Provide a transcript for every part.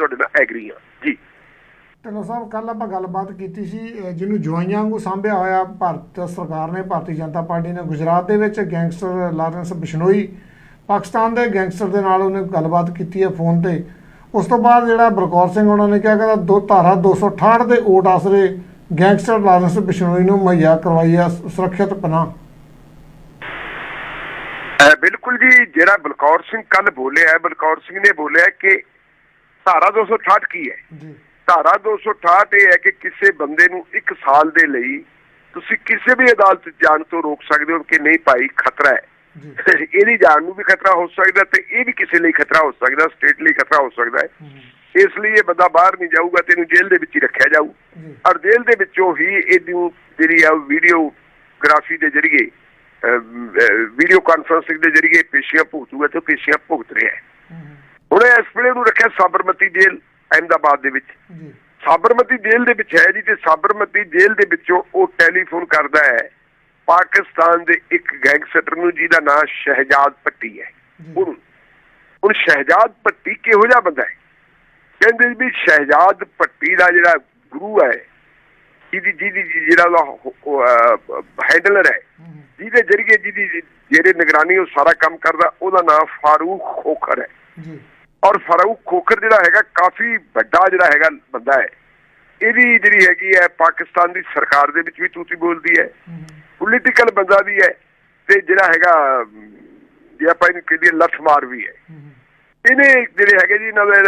ਤੁਹਾਡੇ ਨਾਲ ਐਗਰੀ ਹਾਂ ਜੀ। ਢਿੱਲੋਂ ਸਾਹਿਬ ਕੱਲ ਆਪਾਂ ਗੱਲਬਾਤ ਕੀਤੀ ਸੀ ਅਹ ਜਿਹਨੂੰ ਜਵਾਈਆਂ ਵਾਂਗੂ ਸਾਂਭਿਆ ਹੋਇਆ ਭਾਰਤ ਸਰਕਾਰ ਨੇ ਭਾਰਤੀ ਜਨਤਾ ਪਾਰਟੀ ਨੇ ਗੁਜਰਾਤ ਦੇ ਵਿੱਚ ਗੈਂਗਸਟਰ ਲਾਰੈਂਸ ਬਿਸ਼ਨੋਈ ਪਾਕਿਸਤਾਨ ਦੇ ਗੈਂਗਸਟਰ ਦੇ ਨਾਲ ਉਹਨੇ ਗੱਲਬਾਤ ਕੀਤੀ ਹੈ ਫੋਨ ਤੇ। ਉਸ ਤੋਂ ਬਾਅਦ ਜਿਹੜਾ ਬਲਕੌਰ ਸਿੰਘ ਉਹਨਾਂ ਨੇ ਕਿਹਾ ਕਿ ਦੋ ਧਾਰਾ 268 ਦੇ ਓਟ ਆਸਰੇ ਗੈਂਗਸਟਰ ਲਾਰੈਂਸ ਬਿਸ਼ਨੋਈ ਨੂੰ ਮੁਹੱਈਆ ਕਰਵਾਈ ਆ ਸੁਰੱਖਿਅਤ ਪਨਾਹ। ਅਹ ਬਿਲਕੁਲ ਜੀ ਜਿਹੜਾ ਬਲਕੌਰ ਸਿੰਘ ਕੱਲ ਬੋਲਿਆ ਹੈ, ਬਲਕੌਰ ਸਿੰਘ ਨੇ ਬੋਲਿਆ ਕਿ ਧਾਰਾ 268 ਕੀ ਹੈ? ਧਾਰਾ 268 ਇਹ ਹੈ ਕਿ ਕਿਸੇ ਬੰਦੇ ਨੂੰ 1 ਸਾਲ ਦੇ ਲਈ ਤੁਸੀਂ ਕਿਸੇ ਵੀ ਅਦਾਲਤ ਜਾਣ ਤੋਂ ਰੋਕ ਸਕਦੇ ਹੋ ਕਿ ਨਹੀਂ ਭਾਈ ਖਤਰਾ ਹੈ। ਇਹਦੀ ਜਾਨ ਨੂੰ ਵੀ ਖਤਰਾ ਹੋ ਸਕਦਾ ਤੇ ਇਹ ਵੀ ਕਿਸੇ ਲਈ ਖਤਰਾ ਹੋ ਸਕਦਾ ਸਟੇਟ ਲਈ ਖਤਰਾ ਹੋ ਸਕਦਾ ਹੈ। ਇਸ ਲਈ ਇਹ ਬੰਦਾ ਬਾਹਰ ਨਹੀਂ ਜਾਊਗਾ ਤੇ ਇਹਨੂੰ ਜੇਲ੍ਹ ਦੇ ਵਿੱਚ ਹੀ ਰੱਖਿਆ ਜਾਊ। ਔਰ ਜੇਲ੍ਹ ਦੇ ਵਿੱਚੋਂ ਹੀ ਇਹਨੂੰ ਜਿਹੜੀ ਆ ਵੀਡੀਓਗ੍ਰਾਫੀ ਦੇ ਜ਼ਰੀਏ ਵੀਡੀਓ ਕਾਨਫਰੰਸਿੰਗ ਦੇ ਜ਼ਰੀਏ ਪੇਸ਼ੀਆਂ ਭੁਗਤੂਗਾ ਤੇ ਪੇਸ਼ੀਆਂ ਭੁਗਤ ਰਿਹਾ ਹੈ। ਹੁਣ ਇਸ ਵੇਲੇ ਨੂੰ ਰੱਖਿਆ ਸਾਬਰਮਤੀ ਜੇਲ੍ਹ ਅਹਿਮਦਾਬਾਦ ਦੇ ਵਿੱਚ। ਜੀ। ਸਾਬਰਮਤੀ ਜੇਲ੍ਹ ਦੇ ਵਿੱਚ ਹੈ ਜੀ ਤੇ ਸਾਬਰਮਤੀ ਜੇਲ੍ਹ ਦੇ ਵਿੱਚੋਂ ਉਹ ਟੈਲੀਫੋਨ ਕਰਦਾ ਹੈ। ਪਾਕਿਸਤਾਨ ਦੇ ਇੱਕ ਗੈਂਗਸਟਰ ਨੂੰ ਜਿਹਦਾ ਨਾਮ ਸ਼ਹਿਜਾਦ ਪੱਟੀ ਹੈ। ਜੀ। ਹੁਣ ਸ਼ਹਿਜਾਦ ਪੱਟੀ ਕਿਹੋ ਜਿਹਾ ਬੰਦਾ ਹੈ? ਕਹਿੰਦੇ ਵੀ ਸ਼ਹਿਜਾਦ ਪੱਟੀ ਦਾ ਜਿਹੜਾ ਗੁਰੂ ਹੈ ਜਿਹਦੀ ਜਿਹਦੀ ਜਿਹੜਾ ਉਹਦਾ ਹੈਂਡਲਰ ਹੈ ਜਿਹਦੇ ਜਰੀਏ ਜਿਹਦੀ ਜਿਹੜੇ ਨਿਗਰਾਨੀ ਉਹ ਸਾਰਾ ਕੰਮ ਕਰਦਾ ਉਹਦਾ ਨਾਮ ਫਾਰੂਕ ਖੋਖਰ ਹੈ। ਜੀ। ਔਰ ਫਾਰੂਕ ਖੋਖਰ ਜਿਹੜਾ ਹੈਗਾ ਕਾਫੀ ਵੱਡਾ ਜਿਹੜਾ ਹੈਗਾ ਬੰਦਾ ਹੈ। ਇਹਦੀ ਜਿਹੜੀ ਹੈਗੀ ਹੈ ਪਾਕਿਸਤਾਨ ਦੀ ਸਰਕਾਰ ਦੇ ਵਿੱਚ ਵੀ ਤੂਤੀ ਬੋਲਦੀ ਹੈ। ਪੋਲੀਟੀਕਲ ਬੰਦਾ ਵੀ ਹੈ ਤੇ ਜਿਹੜਾ ਹੈਗਾ ਜੇ ਆਪਾਂ ਇਹਨੂੰ ਕਹੀਏ ਲੱਠਮਾਰ ਵੀ ਹੈ। ਇਹਨੇ ਜਿਹੜੇ ਹੈਗੇ ਜੀ ਇਹਨਾਂ ਦਾ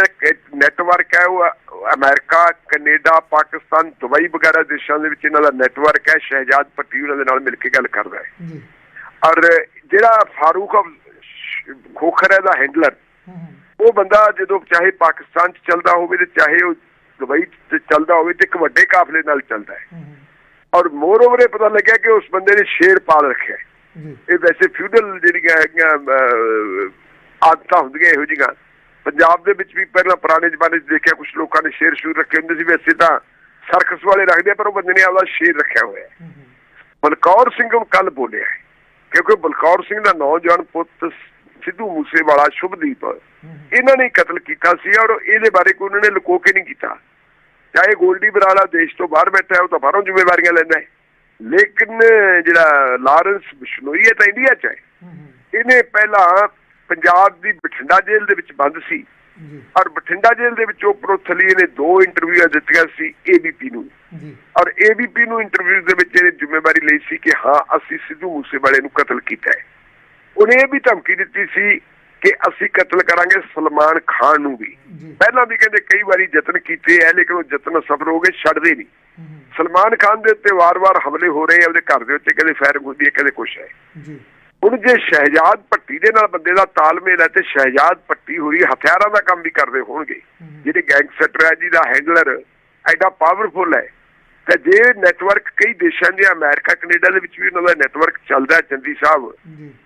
ਨੈਟਵਰਕ ਹੈ ਉਹ ਅਮਰੀਕਾ ਕੈਨੇਡਾ ਪਾਕਿਸਤਾਨ ਦੁਬਈ ਵਗੈਰਾ ਦੇਸ਼ਾਂ ਦੇ ਵਿੱਚ ਇਹਨਾਂ ਦਾ ਨੈਟਵਰਕ ਹੈ। ਸ਼ਹਿਜਾਦ ਪੱਟੀ ਉਹਨਾਂ ਦੇ ਨਾਲ ਮਿਲ ਕੇ ਗੱਲ ਕਰਦਾ ਹੈ। ਔਰ ਜਿਹੜਾ ਫਾਰੂਕ ਖੋਖਰ ਹੈ ਦਾ ਹੈਂਡਲਰ ਉਹ ਬੰਦਾ ਜਦੋਂ ਚਾਹੇ ਪਾਕਿਸਤਾਨ 'ਚ ਚੱਲਦਾ ਹੋਵੇ ਤੇ ਚਾਹੇ ਉਹ ਦੁਬਈ 'ਚ ਚੱਲਦਾ ਹੋਵੇ ਤੇ ਇੱਕ ਵੱਡੇ ਕਾਫਲੇ ਨਾਲ ਚੱਲਦਾ ਹੈ। ਔਰ ਮੋਰਓਵਰ ਇਹ ਪਤਾ ਲੱਗਿਆ ਕਿ ਉਸ ਬੰਦੇ ਨੇ ਸ਼ੇਰ ਪਾਲ ਰੱਖਿਆ ਇਹ ਵੈਸੇ ਫਿਊਡਲ ਜਿਹੜੀਆਂ ਹੈਗੀਆਂ ਆਦਤਾਂ ਹੁੰਦੀਆਂ ਇਹੋ ਜਿਹੀਆਂ। ਪੰਜਾਬ ਦੇ ਵਿੱਚ ਵੀ ਪਹਿਲਾਂ ਪੁਰਾਣੇ ਜ਼ਮਾਨੇ 'ਚ ਦੇਖਿਆ ਕੁਝ ਲੋਕਾਂ ਨੇ ਸ਼ੇਰ ਸ਼ੂਰ ਰੱਖੇ ਹੁੰਦੇ ਸੀ ਵੈਸੇ ਤਾਂ ਸਰਕਸ ਵਾਲੇ ਰੱਖਦੇ ਪਰ ਉਹ ਬੰਦੇ ਨੇ ਆਪਦਾ ਸ਼ੇਰ ਰੱਖਿਆ ਹੋਇਆ ਹੈ। ਬਲਕੌਰ ਸਿੰਘ ਨੂੰ ਕੱਲ ਬੋਲਿਆ ਕਿਉਂਕਿ ਬਲਕੌਰ ਸਿੰਘ ਦਾ ਨੌਜਵਾਨ ਪੁੱਤ ਸਿੱਧੂ ਮੂਸੇਵਾਲਾ ਸ਼ੁਭਦੀਪ। ਇਹਨਾਂ ਨੇ ਕਤਲ ਕੀਤਾ ਸੀ ਔਰ ਇਹਦੇ ਬਾਰੇ ਕੋਈ ਉਹਨਾਂ ਨੇ ਲੁਕੋ ਕੇ ਨਹੀਂ ਕੀਤਾ। ਚਾਹੇ ਗੋਲਡੀ ਬਰਾਲਾ ਦੇਸ਼ ਤੋਂ ਬਾਹਰ ਬੈਠਾ ਹੈ ਉਹ ਤਾਂ ਬਾਹਰੋਂ ਜ਼ਿੰਮੇਵਾਰੀਆਂ ਲੈਂਦਾ ਹੈ। ਲੇਕਿਨ ਜਿਹੜਾ ਲਾਰੈਂਸ ਬਿਸ਼ਨੋਈ ਹੈ ਤਾਂ ਇੰਡੀਆ 'ਚ ਹੈ। ਇਹਨੇ ਪਹਿਲਾਂ ਪੰਜਾਬ ਦੀ ਬਠਿੰਡਾ ਜੇਲ੍ਹ ਦੇ ਵਿੱਚ ਬੰਦ ਸੀ। ਔਰ ਬਠਿੰਡਾ ਜੇਲ੍ਹ ਦੇ ਵਿੱਚ ਉੱਪਰੋਂ ਥਲੀ ਇਹਨੇ ਦੋ ਇੰਟਰਵਿਊਆਂ ਦਿੱਤੀਆਂ ਸੀ ਏਬੀਪੀ ਨੂੰ। ਔਰ ਏਬੀਪੀ ਨੂੰ ਇੰਟਰਵਿਊ ਦੇ ਵਿੱਚ ਇਹਨੇ ਜ਼ਿੰਮੇਵਾਰੀ ਲਈ ਸੀ ਕਿ ਹਾਂ ਅਸੀਂ ਸਿੱਧੂ ਮੂਸੇਵਾਲੇ ਨੂੰ ਕਤਲ ਕੀਤਾ ਹੈ। ਉਹਨੇ ਇਹ ਵੀ ਧਮਕੀ ਦਿੱਤੀ ਸੀ ਕਿ ਅਸੀਂ ਕਤਲ ਕਰਾਂਗੇ ਸਲਮਾਨ ਖਾਨ ਨੂੰ ਵੀ। ਪਹਿਲਾਂ ਵੀ ਕਹਿੰਦੇ ਕਈ ਵਾਰੀ ਯਤਨ ਕੀਤੇ ਐ ਲੇਕਿਨ ਉਹ ਯਤਨ ਸਫਲ ਹੋ ਗਏ ਛੱਡਦੇ ਨਹੀਂ। ਸਲਮਾਨ ਖਾਨ ਦੇ ਉੱਤੇ ਵਾਰ-ਵਾਰ ਹਮਲੇ ਹੋ ਰਹੇ ਆ ਉਹਦੇ ਘਰ ਦੇ ਉੱਤੇ ਕਦੇ ਫਾਇਰਿੰਗ ਹੁੰਦੀ ਹੈ ਕਦੇ ਕੁਛ ਹੈ। ਜੀ। ਹੁਣ ਜੇ ਸ਼ਹਿਜਾਦ ਪੱਟੀ ਦੇ ਨਾਲ ਬੰਦੇ ਦਾ ਤਾਲਮੇਲ ਹੈ ਤੇ ਸ਼ਹਿਜਾਦ ਪੱਟੀ ਹੋਈ ਹਥਿਆਰਾਂ ਦਾ ਕੰਮ ਵੀ ਕਰਦੇ ਹੋਣਗੇ। ਜਿਹੜੇ ਗੈਂਗਸਟਰ ਹੈ ਜਿਹਦਾ ਹੈਂਡਲਰ ਐਡਾ ਪਾਵਰਫੁਲ ਹੈ। ਤੇ ਜੇ ਨੈਟਵਰਕ ਕਈ ਦੇਸ਼ਾਂ ਦੇ ਅਮਰੀਕਾ ਕੈਨੇਡਾ ਦੇ ਵਿੱਚ ਵੀ ਉਹਨਾਂ ਦਾ ਨੈਟਵਰਕ ਚੱਲਦਾ ਹੈ ਚੰਦੀ ਸਾਹਿਬ।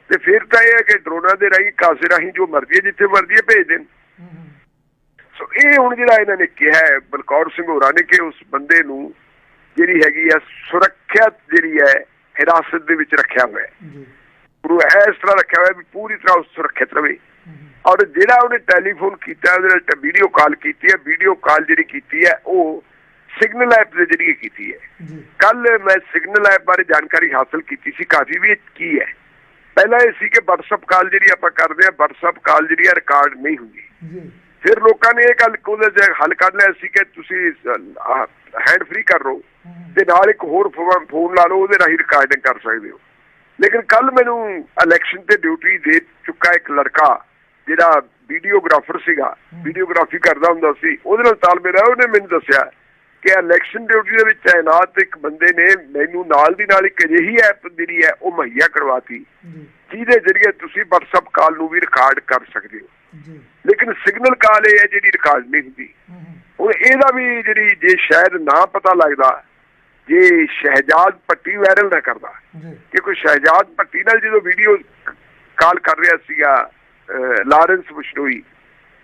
ਤੇ ਫਿਰ ਤਾਂ ਇਹ ਹੈ ਕਿ ਡਰੋਨਾਂ ਦੇ ਰਾਹੀਂ ਕਾਸੇ ਰਾਹੀਂ ਜੋ ਮਰਜ਼ੀ ਜਿੱਥੇ ਮਰਜ਼ੀ ਭੇਜ ਦੇਣ। ਸੋ ਇਹ ਹੁਣ ਜਿਹੜਾ ਇਹਨਾਂ ਨੇ ਕਿਹਾ ਹੈ ਬਲਕੌਰ ਸਿੰਘ ਹੋਰਾਂ ਨੇ ਕਿ ਉਸ ਬੰਦੇ ਨੂੰ ਜਿਹੜੀ ਹੈਗੀ ਹੈ ਸੁਰੱਖਿਅਤ ਜਿਹੜੀ ਹੈ ਹਿਰਾਸਤ ਦੇ ਵਿੱਚ ਰੱਖਿਆ ਹੋਇਆ ਹੈ। ਗੁਰੂ ਇਸ ਤਰ੍ਹਾਂ ਰੱਖਿਆ ਹੋਇਆ ਵੀ ਪੂਰੀ ਤਰ੍ਹਾਂ ਸੁਰੱਖਿਅਤ ਰਵੇ। ਹਮ, ਔਰ ਜਿਹੜਾ ਉਹਨੇ ਟੈਲੀਫੋਨ ਕੀਤਾ ਉਹਦੇ ਨਾਲ ਵੀਡੀਓ ਕਾਲ ਕੀਤੀ ਹੈ। ਵੀਡੀਓ ਕਾਲ ਜਿਹੜੀ ਕੀਤੀ ਹੈ ਉਹ ਸਿਗਨਲ ਐਪ ਦੇ ਜ਼ਰੀਏ ਕੀਤੀ ਹੈ। ਕੱਲ ਮੈਂ ਸਿਗਨਲ ਐਪ ਬਾਰੇ ਜਾਣਕਾਰੀ ਹਾਸਲ ਕੀਤੀ ਸੀ ਕਾਫੀ ਵੀ ਕੀ ਹੈ। ਪਹਿਲਾਂ ਇਹ ਸੀ ਕਿ WhatsApp ਕਾਲ ਜਿਹੜੀ ਆਪਾਂ ਕਰਦੇ ਆ WhatsApp ਕਾਲ ਜਿਹੜੀ ਆ ਰਿਕਾਰਡ ਨਹੀਂ ਹੁੰਦੀ। ਜੀ। ਫਿਰ ਲੋਕਾਂ ਨੇ ਇਹ ਗੱਲ ਕੋਲੇ ਜੇ ਹੱਲ ਕੱਢ ਲਿਆ ਸੀ ਕਿ ਤੁਸੀਂ ਹੈਂਡ ਫ੍ਰੀ ਕਰ ਲਓ। ਤੇ ਨਾਲ ਇੱਕ ਹੋਰ ਫੋਨ ਲਾ ਲਓ ਉਹਦੇ ਰਾਹੀਂ ਰਿਕਾਰਡਿੰਗ ਕਰ ਸਕਦੇ ਹੋ। ਲੇਕਿਨ ਕੱਲ ਮੈਨੂੰ ਇਲੈਕਸ਼ਨ ਤੇ ਡਿਊਟੀ ਦੇ ਚੁੱਕਾ ਇੱਕ ਲੜਕਾ ਜਿਹੜਾ ਵੀਡੀਓਗ੍ਰਾਫਰ ਸੀਗਾ ਵੀਡੀਓਗ੍ਰਾਫੀ ਕਰਦਾ ਹੁੰਦਾ ਸੀ ਉਹਦੇ ਨਾਲ ਤਾਲਮੇਲ ਹੈ ਉਹਨੇ ਮੈਨੂੰ ਦੱਸਿਆ ਕਿ ਇਲੈਕਸ਼ਨ ਡਿਊਟੀ ਦੇ ਵਿੱਚ ਤਾਇਨਾਤ ਇੱਕ ਬੰਦੇ ਨੇ ਮੈਨੂੰ ਨਾਲ ਦੀ ਨਾਲ ਇੱਕ ਅਜਿਹੀ ਐਪ ਜਿਹੜੀ ਹੈ ਉਹ ਮੁਹੱਈਆ ਕਰਵਾਤੀ ਜਿਹਦੇ ਜ਼ਰੀਏ ਤੁਸੀਂ WhatsApp ਕਾਲ ਨੂੰ ਵੀ ਰਿਕਾਰਡ ਕਰ ਸਕਦੇ ਹੋ। ਲੇਕਿਨ ਸਿਗਨਲ ਕਾਲ ਇਹ ਹੈ ਜਿਹੜੀ ਰਿਕਾਰਡ ਨਹੀਂ ਹੁੰਦੀ। ਹੁਣ ਇਹਦਾ ਵੀ ਜਿਹੜੀ ਜੇ ਸ਼ਾਇਦ ਨਾ ਪਤਾ ਲੱਗਦਾ ਜੇ ਸ਼ਹਿਜਾਦ ਪੱਟੀ ਵਾਇਰਲ ਨਾ ਕਰਦਾ ਕਿ ਕੋਈ ਸ਼ਹਿਜਾਦ ਪੱਟੀ ਨਾਲ ਜਦੋਂ ਵੀਡੀਓ ਕਾਲ ਕਰ ਰਿਹਾ ਸੀਗਾ ਲਾਰੈਂਸ ਬਸ਼ਨੋਈ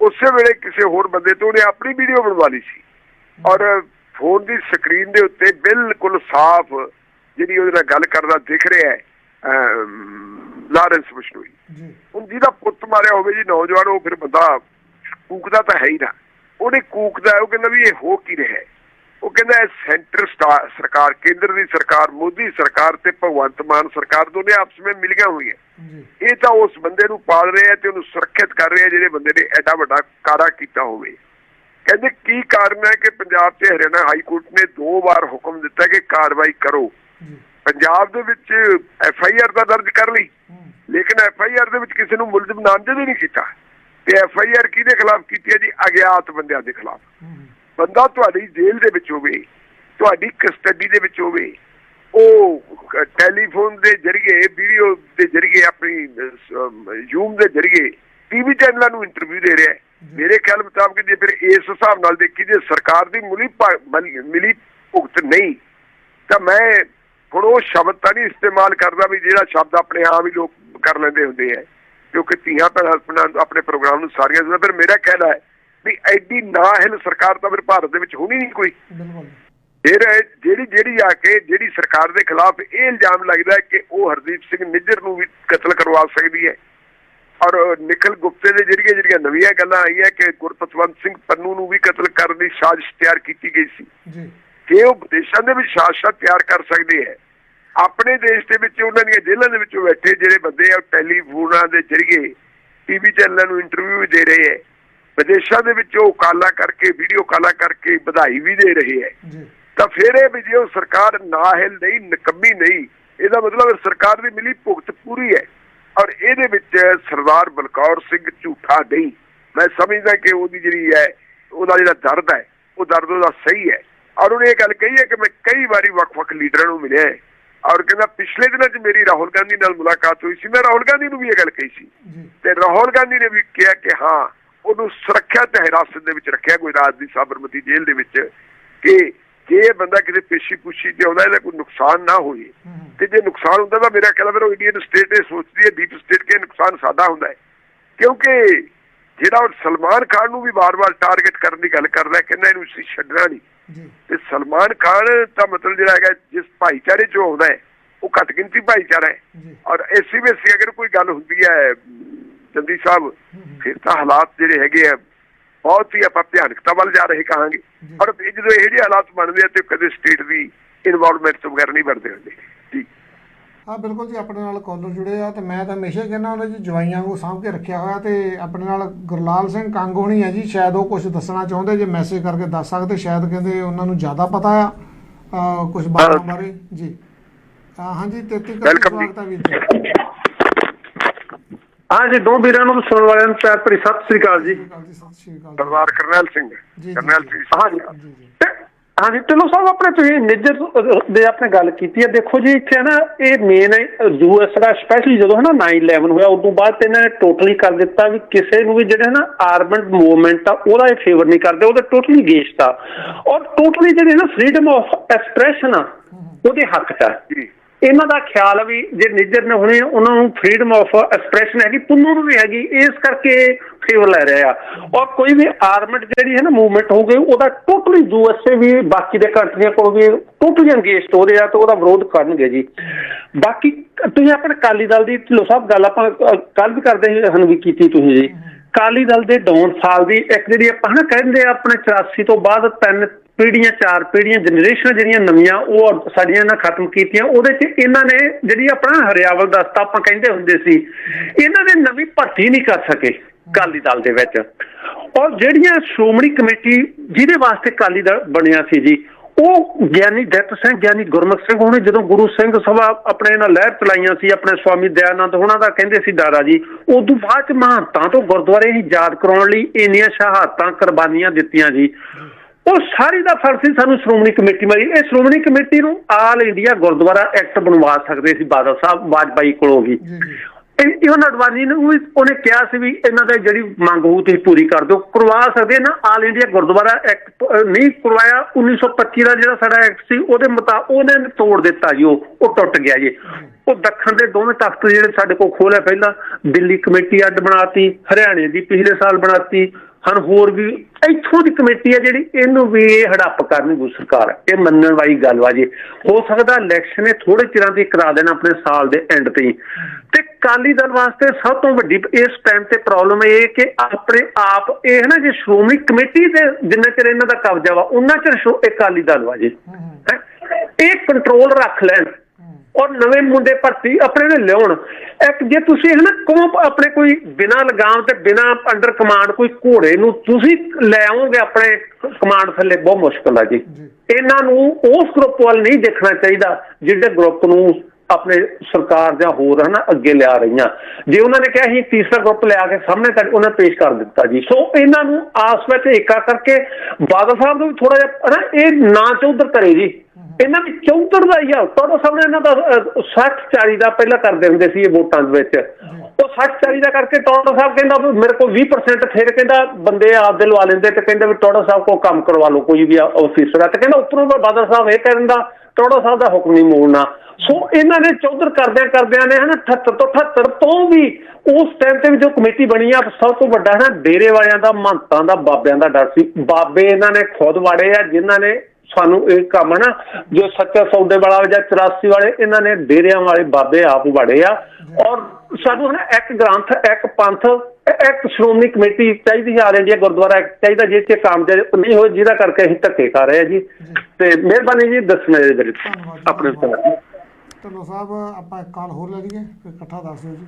ਉਸੇ ਵੇਲੇ ਕਿਸੇ ਹੋਰ ਬੰਦੇ ਤੋਂ ਉਹਨੇ ਆਪਣੀ ਵੀਡੀਓ ਬਣਵਾ ਲਈ ਸੀ। ਔਰ ਫੋਨ ਦੀ ਸਕਰੀਨ ਦੇ ਉੱਤੇ ਬਿਲਕੁਲ ਸਾਫ਼ ਜਿਹੜੀ ਉਹਦੇ ਨਾਲ ਗੱਲ ਕਰਦਾ ਦਿਖ ਰਿਹਾ ਹੈ ਲਾਰੈਂਸ ਬਸ਼ਨੋਈ ਜੀ। ਹੁਣ ਜਿਹਦਾ ਪੁੱਤ ਮਾਰਿਆ ਹੋਵੇ ਜੀ ਨੌਜਵਾਨ ਉਹ ਫਿਰ ਬੰਦਾ ਕੂਕਦਾ ਤਾਂ ਹੈ ਹੀ ਨਾ। ਉਹਨੇ ਕੂਕਦਾ ਉਹ ਕਹਿੰਦਾ ਵੀ ਇਹ ਹੋ ਕੀ ਰਿਹਾ ਹੈ? ਉਹ ਕਹਿੰਦਾ ਇਹ ਸੈਂਟਰ ਸਟਾ- ਸਰਕਾਰ ਕੇਂਦਰ ਦੀ ਸਰਕਾਰ ਮੋਦੀ ਸਰਕਾਰ ਤੇ ਭਗਵੰਤ ਮਾਨ ਸਰਕਾਰ ਦੋਨੇ ਆਪਸ ਵਿੱਚ ਮਿਲੀਆਂ ਹੋਈਆਂ। ਇਹ ਤਾਂ ਉਸ ਬੰਦੇ ਨੂੰ ਪਾਲ ਰਿਹਾ ਤੇ ਉਹਨੂੰ ਸੁਰੱਖਿਅਤ ਕਰ ਰਿਹਾ ਜਿਹੜੇ ਬੰਦੇ ਨੇ ਐਡਾ ਵੱਡਾ ਕਾਰਾ ਕੀਤਾ ਹੋਵੇ। ਕਹਿੰਦੇ ਕੀ ਕਾਰਨ ਹੈ ਕਿ ਪੰਜਾਬ ਤੇ ਹਰਿਆਣਾ ਹਾਈ ਕੋਰਟ ਨੇ ਦੋ ਵਾਰ ਹੁਕਮ ਦਿੱਤਾ ਕਿ ਕਾਰਵਾਈ ਕਰੋ। ਪੰਜਾਬ ਦੇ ਵਿੱਚ ਐਫ ਆਈ ਆਰ ਤਾਂ ਦਰਜ ਕਰ ਲਈ। ਲੇਕਿਨ ਐਫ ਆਈ ਆਰ ਦੇ ਵਿੱਚ ਕਿਸੇ ਨੂੰ ਮੁਲਜ਼ਮ ਨਾਮਜ਼ਦ ਹੀ ਨਹੀਂ ਕੀਤਾ। ਤੇ ਐਫ ਆਈ ਆਰ ਕਿਹਦੇ ਖਿਲਾਫ ਕੀਤੀ ਹੈ ਜੀ? ਅਗਿਆਤ ਬੰਦਿਆਂ ਦੇ ਖਿਲਾਫ। ਬੰਦਾ ਤੁਹਾਡੀ ਜੇਲ੍ਹ ਦੇ ਵਿੱਚ ਹੋਵੇ ਤੁਹਾਡੀ ਕਸਟਡੀ ਦੇ ਵਿੱਚ ਹੋਵੇ ਉਹ ਟੈਲੀਫੋਨ ਦੇ ਜ਼ਰੀਏ ਵੀਡੀਓ ਦੇ ਜ਼ਰੀਏ ਆਪਣੀ ਜ਼ੂਮ ਦੇ ਜ਼ਰੀਏ ਟੀਵੀ ਚੈਨਲਾਂ ਨੂੰ ਇੰਟਰਵਿਊ ਦੇ ਰਿਹਾ ਹੈ। ਮੇਰੇ ਖਿਆਲ ਮੁਤਾਬਕ ਜੇ ਫਿਰ ਇਸ ਹਿਸਾਬ ਨਾਲ ਦੇਖੀ ਜੇ ਸਰਕਾਰ ਦੀ ਮੁਲੀ ਮਲ- ਭੁਗਤ ਨਹੀਂ ਤਾਂ ਮੈਂ ਹੁਣ ਉਹ ਸ਼ਬਦ ਤਾਂ ਨਹੀਂ ਇਸਤੇਮਾਲ ਕਰਦਾ ਵੀ ਜਿਹੜਾ ਸ਼ਬਦ ਆਪਣੇ ਆਪ ਹੀ ਲੋਕ ਕਰ ਲੈਂਦੇ ਹੁੰਦੇ ਆ ਕਿਉਂਕਿ ਧੀਆਂ ਭੈਣਾਂ ਆਪਣਾ ਆਪਣੇ ਪ੍ਰੋਗਰਾਮ ਨੂੰ ਸਾਰੀਆਂ ਸੁਣਦਾ ਫਿਰ ਮੇਰਾ ਖਿਆਲ ਹੈ ਵੀ ਐਡੀ ਨਾ ਹਿਲ ਸਰਕਾਰ ਤਾਂ ਫਿਰ ਭਾਰਤ ਦੇ ਵਿੱਚ ਹੋਣੀ ਨਹੀਂ ਕੋਈ। ਫਿਰ ਜਿਹੜੀ ਜਿਹੜੀ ਆ ਕੇ ਜਿਹੜੀ ਸਰਕਾਰ ਦੇ ਖਿਲਾਫ ਇਹ ਇਲਜ਼ਾਮ ਲੱਗਦਾ ਕਿ ਉਹ ਹਰਦੀਪ ਸਿੰਘ ਨਿੱਜਰ ਨੂੰ ਵੀ ਕਤਲ ਕਰਵਾ ਸਕਦੀ ਹੈ। ਔਰ ਨਿਖਲ ਗੁਪਤੇ ਦੇ ਜਰੀਏ ਜਿਹੜੀਆਂ ਨਵੀਆਂ ਗੱਲਾਂ ਆਈਆਂ ਕਿ ਗੁਰਪਤਵੰਤ ਸਿੰਘ ਪੰਨੂ ਨੂੰ ਵੀ ਕਤਲ ਕਰਨ ਦੀ ਸਾਜ਼ਿਸ਼ ਤਿਆਰ ਕੀਤੀ ਗਈ ਸੀ। ਜੀ। ਕਿ ਉਹ ਵਿਦੇਸ਼ਾਂ ਦੇ ਵਿੱਚ ਸਾਜ਼ਿਸ਼ਾਂ ਤਿਆਰ ਕਰ ਸਕਦੇ ਹੈ। ਆਪਣੇ ਦੇਸ਼ ਦੇ ਵਿੱਚ ਉਹਨਾਂ ਦੀਆਂ ਜੇਲ੍ਹਾਂ ਦੇ ਵਿੱਚੋਂ ਬੈਠੇ ਜਿਹੜੇ ਬੰਦੇ ਆ ਟੈਲੀਫੋਨਾਂ ਦੇ ਜਰੀਏ ਟੀਵੀ ਚੈਨਲਾਂ ਨੂੰ ਇੰਟਰਵਿਊ ਵੀ ਦੇ ਰਹੇ ਹੈ। ਵਿਦੇਸ਼ਾਂ ਦੇ ਵਿੱਚ ਉਹ ਕਾਲਾਂ ਕਰਕੇ ਵੀਡੀਓ ਕਾਲਾਂ ਕਰਕੇ ਵਧਾਈ ਵੀ ਦੇ ਰਹੇ ਹੈ। ਜੀ। ਤਾਂ ਫਿਰ ਇਹ ਵੀ ਜੇ ਉਹ ਸਰਕਾਰ ਨਾਹਿਲ ਨਹੀਂ ਨਕਮੀ ਨਹੀਂ ਇਹਦਾ ਮਤਲਬ ਸਰਕਾਰ ਦੀ ਮਿਲੀ ਭੁਗਤ ਪੂਰੀ ਹੈ। ਔਰ ਇਹਦੇ ਵਿੱਚ ਸਰਦਾਰ ਬਲਕੌਰ ਸਿੰਘ ਝੂਠਾ ਨਹੀਂ। ਮੈਂ ਸਮਝਦਾ ਕਿ ਉਹਦੀ ਜਿਹੜੀ ਹੈ ਉਹਦਾ ਜਿਹੜਾ ਦਰਦ ਹੈ ਉਹ ਦਰਦ ਉਹਦਾ ਸਹੀ ਹੈ। ਔਰ ਉਹਨੇ ਇਹ ਗੱਲ ਕਹੀ ਹੈ ਕਿ ਮੈਂ ਕਈ ਵਾਰੀ ਵੱਖ-ਵੱਖ ਲੀਡਰਾਂ ਨੂੰ ਮਿਲਿਆ ਹੈ। ਔਰ ਕਹਿੰਦਾ ਪਿਛਲੇ ਦਿਨਾਂ 'ਚ ਮੇਰੀ ਰਾਹੁਲ ਗਾਂਧੀ ਨਾਲ ਮੁਲਾਕਾਤ ਹੋਈ ਸੀ। ਮੈਂ ਰਾਹੁਲ ਗਾਂਧੀ ਨੂੰ ਵੀ ਇਹ ਗੱਲ ਕਹੀ ਸੀ। ਤੇ ਰਾਹੁਲ ਗਾਂਧੀ ਨੇ ਵੀ ਕਿਹਾ ਕਿ ਹਾਂ ਉਹਨੂੰ ਸੁਰੱਖਿਅਤ ਹਿਰਾਸਤ ਦੇ ਵਿੱਚ ਰੱਖਿਆ ਕੋਈ ਰਾਜ ਦੀ ਸਾਬਰਮਤੀ ਜੇਲ੍ਹ ਦੇ ਵਿੱਚ ਕਿ ਜੇ ਇਹ ਬੰਦਾ ਕਿਤੇ ਪੇਸ਼ੀ ਪੁੱਛੀ ਤੇ ਆਉਂਦਾ ਇਹਦਾ ਕੋਈ ਨੁਕਸਾਨ ਨਾ ਹੋਏ ਹੂੰ, ਹੂੰ, ਤੇ ਜੇ ਨੁਕਸਾਨ ਹੁੰਦਾ ਤਾਂ ਮੇਰਾ ਖਿਆਲ ਫਿਰ ਉਹ ਇੰਡੀਅਨ ਸਟੇਟ ਇਹ ਸੋਚਦੀ ਹੈ ਡੀਪ ਸਟੇਟ ਕਿ ਨੁਕਸਾਨ ਸਾਡਾ ਹੁੰਦਾ ਹੈ। ਕਿਉਂਕਿ ਜਿਹੜਾ ਉਹ ਸਲਮਾਨ ਖਾਨ ਨੂੰ ਵੀ ਵਾਰ-ਵਾਰ ਟਾਰਗੇਟ ਕਰਨ ਦੀ ਗੱਲ ਕਰਦਾ ਹੈ ਕਹਿੰਦਾ ਇਹਨੂੰ ਅਸੀਂ ਛੱਡਣਾ ਨਹੀਂ। ਤੇ ਸਲਮਾਨ ਖਾਨ ਦਾ ਮਤਲਬ ਜਿਹੜਾ ਹੈਗਾ ਜਿਸ ਭਾਈਚਾਰੇ ਚੋਂ ਆਉਂਦਾ ਹੈ ਉਹ ਘੱਟ ਗਿਣਤੀ ਭਾਈਚਾਰਾ ਹੈ। ਔਰ ਐਸੀ ਵਿੱਚ ਅਗਰ ਕੋਈ ਗੱਲ ਹੁੰਦੀ ਹੈ ਚੰਦੀ ਸਾਹਿਬ ਫਿਰ ਤਾਂ ਹਾਲਾਤ ਜਿਹੜੇ ਹੈਗੇ ਆ ਬਹੁਤ ਹੀ ਆਪਾਂ ਭਿਆਨਕਤਾ ਵੱਲ ਜਾ ਰਹੇ ਕਹਾਂਗੇ। ਇਹ ਜਦੋਂ ਇਹ ਜਿਹੇ ਹਾਲਾਤ ਬਣਦੇ ਆ ਤੇ ਕਦੇ ਸਟੇਟ ਦੀ ਇਨਵੋਲਵਮੈਂਟ ਤੋਂ ਬਗੈਰ ਨਹੀਂ ਬਣਦੇ ਹੁੰਦੇ। ਜੀ। ਹਾਂ ਬਿਲਕੁਲ ਜੀ ਆਪਣੇ ਨਾਲ ਕਾਲਰ ਜੁੜੇ ਆ ਤੇ ਮੈਂ ਤਾਂ ਹਮੇਸ਼ਾ ਹੀ ਕਹਿੰਦਾ ਉਹਨਾਂ ਜੀ ਜਵਾਈਆਂ ਨੂੰ ਸਾਂਭ ਕੇ ਰੱਖਿਆ ਹੋਇਆ ਤੇ ਆਪਣੇ ਨਾਲ ਗੁਰਲਾਲ ਸਿੰਘ ਕੰਗ ਹੋਣੀ ਹੈ ਜੀ ਸ਼ਾਇਦ ਉਹ ਕੁਝ ਦੱਸਣਾ ਚਾਹੁੰਦੇ ਜੇ ਮੈਸੇਜ ਕਰਕੇ ਦੱਸ ਸਕਦੇ ਸ਼ਾਇਦ ਕਹਿੰਦੇ ਉਹਨਾਂ ਨੂੰ ਜ਼ਿਆਦਾ ਪਤਾ ਆ ਕੁਝ ਬਾਤਾਂ ਹਾਂ। ਬਾਰੇ। ਜੀ। ਅਹ ਹਾਂਜੀ 33 ਕਰ ਜੀ। ਸਵਾਗਤ ਹੈ ਵੀਰ ਜੀ। ਹਾਂ ਜੀ ਦੋ ਵੀਰਾਂ ਨੂੰ ਸੁਣਨ ਵਾਲਿਆਂ ਨੂੰ ਪਿਆਰ ਭਰੀ ਸਤਿ ਸ੍ਰੀ ਅਕਾਲ ਜੀ। ਸਤਿ ਸ਼੍ਰੀ ਅਕਾਲ ਜੀ ਸਤਿ ਸ਼੍ਰੀ ਅਕਾਲ। ਸਰਦਾਰ ਕਰਨੈਲ ਸਿੰਘ। ਕਰਨੈਲ ਜੀ। ਸਿੰਘ ਹਾਂ ਜੀ। ਜੀ ਜੀ। ਢਿੱਲੋਂ ਸਾਹਿਬ ਆਪਣੇ ਤੁਸੀਂ ਨਿੱਜਰ ਦੇ ਆਪਣੇ ਗੱਲ ਕੀਤੀ ਹੈ। ਦੇਖੋ ਜੀ ਇੱਥੇ ਨਾ ਇਹ ਮੇਨ ਯੂਐਸ ਦਾ ਸਪੈਸ਼ਲੀ ਜਦੋਂ ਹਨਾ 9/11 ਹੋਇਆ ਉਸ ਤੋਂ ਬਾਅਦ ਤੇ ਇਹਨਾਂ ਨੇ ਟੋਟਲੀ ਕਰ ਦਿੱਤਾ ਵੀ ਕਿਸੇ ਨੂੰ ਵੀ ਜਿਹੜੇ ਨਾ ਆਰਮਡ ਮੂਵਮੈਂਟ ਆ ਉਹਦਾ ਇਹ ਫੇਵਰ ਨਹੀਂ ਕਰਦੇ। ਉਹਦੇ ਟੋਟਲੀ ਅਗੇਂਸਟ ਆ। ਔਰ ਟੋਟਲੀ ਜਿਹੜੇ ਨਾ ਫਰੀडम ਆਫ ਐਕਸਪ੍ਰੈਸ਼ਨ ਆ ਉਹਦੇ ਹੱਕ 'ਚ ਆ। ਜੀ। ਇਹਨਾਂ ਦਾ ਖਿਆਲ ਵੀ ਜੇ ਨਿੱਜਰ ਨੇ ਹੁਣੇ, ਉਹਨਾਂ ਨੂੰ ਫਰੀडम ਆਫ ਐਕਸਪ੍ਰੈਸ਼ਨ ਹੈਗੀ, ਪੁੰਨੂ ਨੂੰ ਵੀ ਹੈਗੀ, ਇਸ ਕਰਕੇ ਫੇਵਰ ਲੈ ਰਿਹਾ ਆ। ਔਰ ਕੋਈ ਵੀ ਆਰਮਡ ਜਿਹੜੀ ਹੈ ਨਾ ਮੂਵਮੈਂਟ ਹੋ ਗਈ ਉਹਦਾ ਟੋਟਲੀ ਯੂਐਸਏ ਵੀ ਬਾਕੀ ਦੇ ਕੰਟਰੀਆਂ ਕੋਲ ਵੀ ਟੋਟਲੀ ਅੰਗੇਜਡ ਹੋ ਰਹੇ ਆ, ਤੇ ਉਹਦਾ ਵਿਰੋਧ ਕਰਨਗੇ ਜੀ। ਬਾਕੀ ਤੁਸੀਂ ਆਪਣੇ ਕਾਲੀ ਦਲ ਦੀ, ਢਿੱਲੋਂ ਸਾਹਿਬ ਗੱਲ ਆਪਾਂ ਕੱਲ ਵੀ ਕਰਦੇ ਹਨ ਵੀ ਕੀਤੀ ਤੁਸੀਂ ਜੀ। ਕਾਲੀ ਦਲ ਦੇ ਡਾਊਨ ਸਾਲ ਦੀ ਇੱਕ ਜਿਹੜੀ ਆਪਾਂ ਨਾ ਕਹਿੰਦੇ ਆ, ਆਪਣੇ 84 ਤੋਂ ਬਾਅਦ ਤਿੰਨ ਪੀੜ੍ਹੀਆਂ, ਚਾਰ ਪੀੜ੍ਹੀਆਂ ਜਨਰੇਸ਼ਨ ਜਿਹੜੀਆਂ ਨਵੀਆਂ, ਉਹ ਸਾਡੀਆਂ ਨਾਲ ਖਤਮ ਕੀਤੀਆਂ, ਉਹਦੇ 'ਚ ਇਹਨਾਂ ਨੇ ਜਿਹੜੀ ਆਪਣਾ ਹਰਿਆਵਲ ਦਸਤਾ ਆਪਾਂ ਕਹਿੰਦੇ ਹੁੰਦੇ ਸੀ, ਇਹਨਾਂ ਨੇ ਨਵੀਂ ਭਰਤੀ ਨਹੀਂ ਕਰ ਸਕੇ ਕਾਲੀ ਦਲ ਦੇ ਵਿੱਚ। ਔਰ ਜਿਹੜੀਆਂ ਸ਼੍ਰੋਮਣੀ ਕਮੇਟੀ ਜਿਹਦੇ ਵਾਸਤੇ ਕਾਲੀ ਦਲ ਬਣਿਆ ਸੀ ਜੀ, ਉਹ ਗਿਆਨੀ ਦਿੱਤ ਸਿੰਘ, ਗਿਆਨੀ ਗੁਰਮੁਖ ਸਿੰਘ ਉਹਨੇ ਜਦੋਂ ਗੁਰੂ ਸਿੰਘ ਸਭਾ ਆਪਣੇ ਨਾਲ ਲਹਿਰ ਚਲਾਈਆਂ ਸੀ, ਆਪਣੇ ਸਵਾਮੀ ਦਇਆਨੰਦ ਉਹਨਾਂ ਦਾ ਕਹਿੰਦੇ ਸੀ ਦਾਦਾ ਜੀ, ਉਦੋਂ ਬਾਅਦ ਚ ਮਹੰਤਾਂ ਤੋਂ ਗੁਰਦੁਆਰੇ ਹੀ ਯਾਦ ਕਰਾਉਣ ਲਈ ਇੰਨੀਆਂ ਸ਼ਹਾਦਤਾਂ ਕੁਰਬਾਨੀਆਂ ਦਿੱਤੀਆਂ ਜੀ। ਉਹ ਸਾਰੀ ਦਾ ਫਰਜ਼ ਸੀ ਸਾਨੂੰ ਸ਼੍ਰੋਮਣੀ ਕਮੇਟੀ ਮਾਰੀ ਇਹ ਸ਼੍ਰੋਮਣੀ ਕਮੇਟੀ ਨੂੰ ਆਲ ਇੰਡੀਆ ਗੁਰਦੁਆਰਾ ਐਕਟ ਬਣਵਾ ਸਕਦੇ ਸੀ ਬਾਦਲ ਸਾਹਿਬ ਵਾਜਪਾਈ ਕੋਲੋਂ ਵੀ ਜੀ ਜੀ। ਇਹ ਉਹਨਾਂ ਅਡਵਾਨੀ ਨੂੰ ਵੀ ਉਹਨੇ ਕਿਹਾ ਸੀ ਵੀ ਇਹਨਾਂ ਦਾ ਜਿਹੜੀ ਮੰਗ ਹੋਊ ਤੁਸੀਂ ਪੂਰੀ ਕਰ ਦਿਓ। ਕਰਵਾ ਸਕਦੇ ਨਾ ਆਲ ਇੰਡੀਆ ਗੁਰਦੁਆਰਾ ਐਕਟ ਨਹੀਂ ਕਰਵਾਇਆ 1925 ਦਾ ਜਿਹੜਾ ਸਾਡਾ ਐਕਟ ਸੀ ਉਹਦੇ ਮੁਤਾਬਕ ਉਹਨੇ ਤੋੜ ਦਿੱਤਾ ਜੀ ਉਹ ਉਹ ਟੁੱਟ ਗਿਆ ਜੀ। ਉਹ ਦੱਖਣ ਦੇ ਦੋਵੇਂ ਤਖਤ ਜਿਹੜੇ ਸਾਡੇ ਕੋਲ ਖੋਲੇ ਪਹਿਲਾਂ ਦਿੱਲੀ ਕਮੇਟੀ ਅੱਡ ਬਣਾਤੀ ਹਰਿਆਣੇ ਦੀ ਪਿਛਲੇ ਸਾਲ ਬਣਾਤੀ ਹਨ ਹੋਰ ਵੀ ਇੱਥੋਂ ਦੀ ਕਮੇਟੀ ਹੈ ਜਿਹੜੀ ਇਹਨੂੰ ਵੀ ਇਹ ਹੜੱਪ ਕਰਨੀ ਗੂ ਸਰਕਾਰ ਇਹ ਮੰਨਣ ਵਾਲੀ ਗੱਲ ਵਾ ਜੀ। ਹੋ ਸਕਦਾ ਇਲੈਕਸ਼ਨ ਇਹ ਥੋੜੇ ਚਿਰਾਂ ਦੀ ਕਰਾ ਦੇਣ ਆਪਣੇ ਸਾਲ ਦੇ ਐਂਡ ਤੇ ਹੀ। ਤੇ ਕਾਲੀ ਦਲ ਵਾਸਤੇ ਸਭ ਤੋਂ ਵੱਡੀ ਇਸ ਟਾਈਮ ਤੇ ਪ੍ਰੋਬਲਮ ਇਹ ਕਿ ਆਪਣੇ ਆਪ ਇਹ ਨਾ ਜੇ ਸ਼੍ਰੋਮਣੀ ਕਮੇਟੀ ਤੇ ਜਿੰਨਾ ਚਿਰ ਇਹਨਾਂ ਦਾ ਕਬਜ਼ਾ ਵਾ ਉਹਨਾਂ ਚਿਰ ਇਹ ਕਾਲੀ ਦਲ ਵਾ ਜੀ। ਹੈਂ। ਇਹ ਕੰਟਰੋਲ ਰੱਖ ਲੈਣ। ਔਰ ਨਵੇਂ ਮੁੰਡੇ ਭਰਤੀ ਆਪਣੇ ਨੇ ਲਿਆਉਣ। ਇੱਕ ਜੇ ਤੁਸੀਂ ਹੈ ਨਾ ਕੋ ਆਪਣੇ ਕੋਈ ਬਿਨਾ ਲਗਾਮ ਤੇ ਬਿਨਾ ਅੰਡਰ ਕਮਾਂਡ ਕੋਈ ਘੋੜੇ ਨੂੰ ਤੁਸੀਂ ਲੈ ਆਓਗੇ ਆਪਣੇ ਕਮਾਂਡ ਥੱਲੇ ਬਹੁਤ ਮੁਸ਼ਕਲ ਆ ਜੀ। ਇਹਨਾਂ ਨੂੰ ਉਸ ਗਰੁੱਪ ਵੱਲ ਨਹੀਂ ਦੇਖਣਾ ਚਾਹੀਦਾ ਜਿਹੜੇ ਗਰੁੱਪ ਨੂੰ ਆਪਣੇ ਸਰਕਾਰ ਜਾਂ ਹੋਰ ਹਨਾ ਅੱਗੇ ਲਿਆ ਰਹੀਆਂ। ਜੇ ਉਹਨਾਂ ਨੇ ਕਿਹਾ ਸੀ ਤੀਸਰਾ ਗਰੁੱਪ ਲਿਆ ਕੇ ਸਾਹਮਣੇ ਕਰ ਉਹਨਾਂ ਪੇਸ਼ ਕਰ ਦਿੱਤਾ ਜੀ। ਸੋ ਇਹਨਾਂ ਨੂੰ ਆਸ ਵਿੱਚ ਏਕਾ ਕਰਕੇ ਬਾਦਲ ਸਾਹਿਬ ਨੂੰ ਵੀ ਥੋੜਾ ਜਿਹਾ ਹਨਾ ਇਹ ਨਾ ਚੌਧਰ ਕਰੇ ਜੀ। ਇਹਨਾਂ ਦੀ ਚੌਧਰ ਦਾ ਹੀ ਆ। ਤੁਹਾਡੇ ਸਾਹਮਣੇ ਇਹਨਾਂ ਦਾ 60 40 ਦਾ ਪਹਿਲਾਂ ਕਰਦੇ ਹੁੰਦੇ ਸੀ ਇਹ ਵੋਟਾਂ ਦੇ ਵਿੱਚ। ਉਹ 60 40 ਦਾ ਕਰਕੇ ਟੋੜਾ ਸਾਹਿਬ ਕਹਿੰਦਾ ਮੇਰੇ ਕੋਲ 20% ਫਿਰ ਕਹਿੰਦਾ ਬੰਦੇ ਆਪਦੇ ਲਵਾ ਲੈਂਦੇ ਤੇ ਕਹਿੰਦੇ ਵੀ ਟੋੜਾ ਸਾਹਿਬ ਕੋ ਕੰਮ ਕਰਵਾ ਲਓ, ਕੋਈ ਵੀ ਆਫਿਸਰ ਆ ਤੇ ਕਹਿੰਦਾ ਉੱਪਰੋਂ ਬਾਦਲ ਸਾਹਿਬ ਇਹ ਕਹਿ ਦਿੰਦਾ ਟੋੜਾ ਸਾਹਿਬ ਦਾ ਹੁਕਮ ਨਹੀਂ ਮੋੜਨਾ। ਸੋ ਇਹਨਾਂ ਨੇ ਚੌਧਰ ਕਰਦਿਆਂ ਕਰਦਿਆਂ ਨੇ ਹਨਾ 78 ਤੋਂ 78 ਤੋਂ ਵੀ ਉਸ ਟਾਈਮ ਤੇ ਵੀ ਜੋ ਕਮੇਟੀ ਬਣੀ ਆ, ਸਭ ਤੋਂ ਵੱਡਾ ਹਨਾ ਡੇਰੇ ਵਾਲਿਆਂ ਦਾ, ਮਹੰਤਾਂ ਦਾ, ਬਾਬਿਆਂ ਦਾ ਡਰ ਸੀ। ਬਾਬੇ ਇਹਨਾਂ ਨੇ ਖੁਦ ਵਾੜੇ ਆ, ਜਿਨ੍ਹਾਂ ਨੇ ਸਾਨੂੰ ਇਹ ਕੰਮ ਨਾ ਜੋ ਸੱਚਾ ਸੌਦੇ ਵਾਲਾ ਜਾਂ 84 ਵਾਲੇ ਇਹਨਾਂ ਨੇ ਡੇਰਿਆਂ ਵਾਲੇ ਬਾਬੇ ਆਪ ਵੜੇ ਆ। ਔਰ ਸਾਨੂੰ ਨਾ ਇੱਕ ਗ੍ਰੰਥ ਇੱਕ ਪੰਥ ਇੱਕ ਸ਼੍ਰੋਮਣੀ ਕਮੇਟੀ ਚਾਹੀਦੀ ਹੈ ਆਲ ਇੰਡੀਆ ਗੁਰਦੁਆਰਾ ਐਕਟ ਚਾਹੀਦਾ ਜਿਸ ਤੇ ਕੰਮ ਨਹੀਂ ਹੋਏ ਜਿਹਦਾ ਕਰਕੇ ਅਸੀਂ ਧੱਕੇ ਖਾ ਰਹੇ ਆ ਜੀ। ਤੇ ਮਿਹਰਬਾਨੀ ਜੀ ਦੱਸਣਾ ਧੰਨਵਾਦ ਜੀ। ਆਪਣੇ ਸਾਹਿਬ ਆਪਾਂ ਇੱਕ ਕਾਲ ਹੋਰ ਲੈ ਲਈਏ ਫਿਰ ਇਕੱਠਾ ਦੱਸ ਦਿਓ ਜੀ।